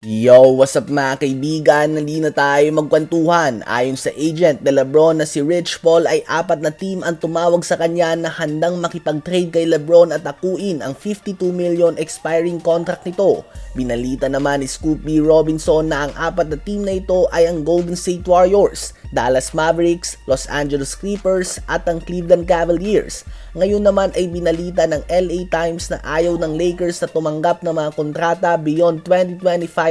Yo, what's up mga kaibigan? Nandi na tayo magkwentuhan. Ayon sa agent de Lebron na si Rich Paul ay apat na team ang tumawag sa kanya na handang makipag-trade kay Lebron at akuin ang 52 million expiring contract nito. Binalita naman ni Scoop B. Robinson na ang apat na team na ito ay ang Golden State Warriors, Dallas Mavericks, Los Angeles Clippers at ang Cleveland Cavaliers. Ngayon naman ay binalita ng LA Times na ayaw ng Lakers na tumanggap ng mga kontrata beyond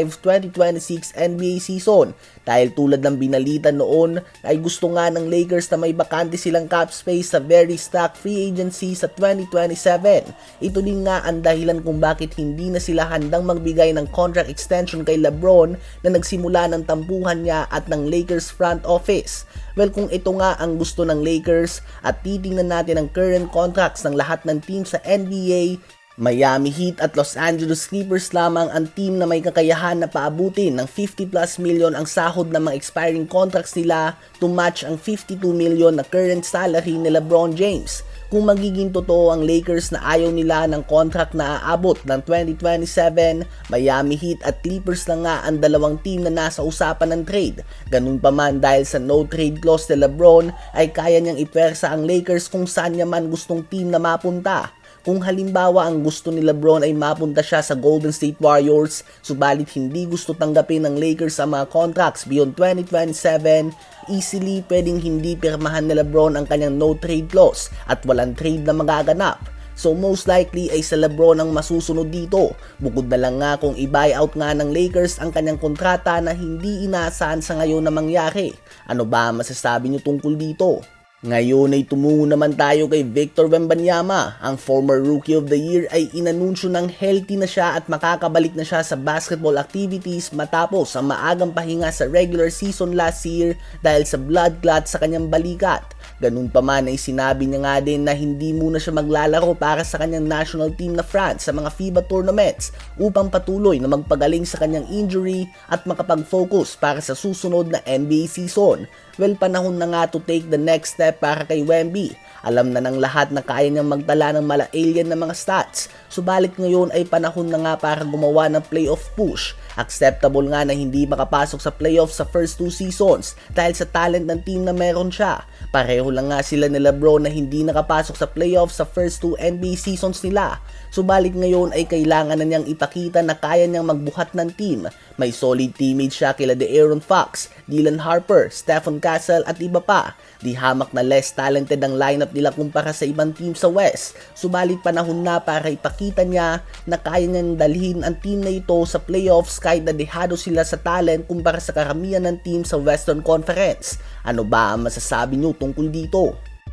2025-2026 NBA season dahil tulad ng binalita noon ay gusto nga ng Lakers na may bakante silang cap space sa very stacked free agency sa 2027. Ito din nga ang dahilan kung bakit hindi na sila handang magbigay ng contract extension kay LeBron na nagsimula ng tampuhan niya at ng Lakers front office. Well, kung ito nga ang gusto ng Lakers at titingnan natin ang current contracts ng lahat ng team sa NBA, Miami Heat at Los Angeles Clippers lamang ang team na may kakayahan na paabutin ng 50 plus million ang sahod ng mga expiring contracts nila to match ang 52 million na current salary ni LeBron James. Kung magiging totoo ang Lakers na ayaw nila ng contract na aabot ng 2027, Miami Heat at Clippers lang nga ang dalawang team na nasa usapan ng trade. Ganun pa man dahil sa no trade clause ni LeBron ay kaya niyang ipwersa ang Lakers kung saan niya man gustong team na mapunta. Kung halimbawa ang gusto ni Lebron ay mapunta siya sa Golden State Warriors, subalit hindi gusto tanggapin ng Lakers ang mga contracts beyond 2027, easily pwedeng hindi pirmahan ni Lebron ang kanyang no trade clause at walang trade na magaganap. So most likely ay sa Lebron ang masusunod dito. Bukod na lang nga kung i-buyout nga ng Lakers ang kanyang kontrata na hindi inaasahan sa ngayon na mangyari. Ano ba masasabi niyo tungkol dito? Ngayon ay tumungo naman tayo kay Victor Wembanyama. Ang former Rookie of the Year ay inanunsyo ng healthy na siya at makakabalik na siya sa basketball activities matapos ang maagang pahinga sa regular season last year dahil sa blood clot sa kanyang balikat. Ganun pa man ay sinabi niya nga din na hindi muna siya maglalaro para sa kanyang national team na France sa mga FIBA tournaments upang patuloy na magpagaling sa kanyang injury at makapag-focus para sa susunod na NBA season. Well, panahon na nga to take the next step para kay Wemby. Alam na ng lahat na kaya niyang magdala ng mala alien na mga stats. Subalit ngayon ay panahon na nga para gumawa ng playoff push. Acceptable nga na hindi makapasok sa playoff sa first two seasons dahil sa talent ng team na meron siya. Pareho lang nga sila ni Lebron na hindi nakapasok sa playoff sa first two NBA seasons nila. Subalit ngayon ay kailangan na niyang ipakita na kaya niyang magbuhat ng team. May solid teammates siya kila De'Aaron Fox, Dylan Harper, Stephen Castle at iba pa. Di hamak na less talented ang lineup nila kumpara sa ibang team sa West. Subalit panahon na para ipakita niya na kaya niyang dalhin ang team na ito sa playoffs kahit na dehado sila sa talent kumpara sa karamihan ng team sa Western Conference. Ano ba ang masasabi niyo tungkol dito?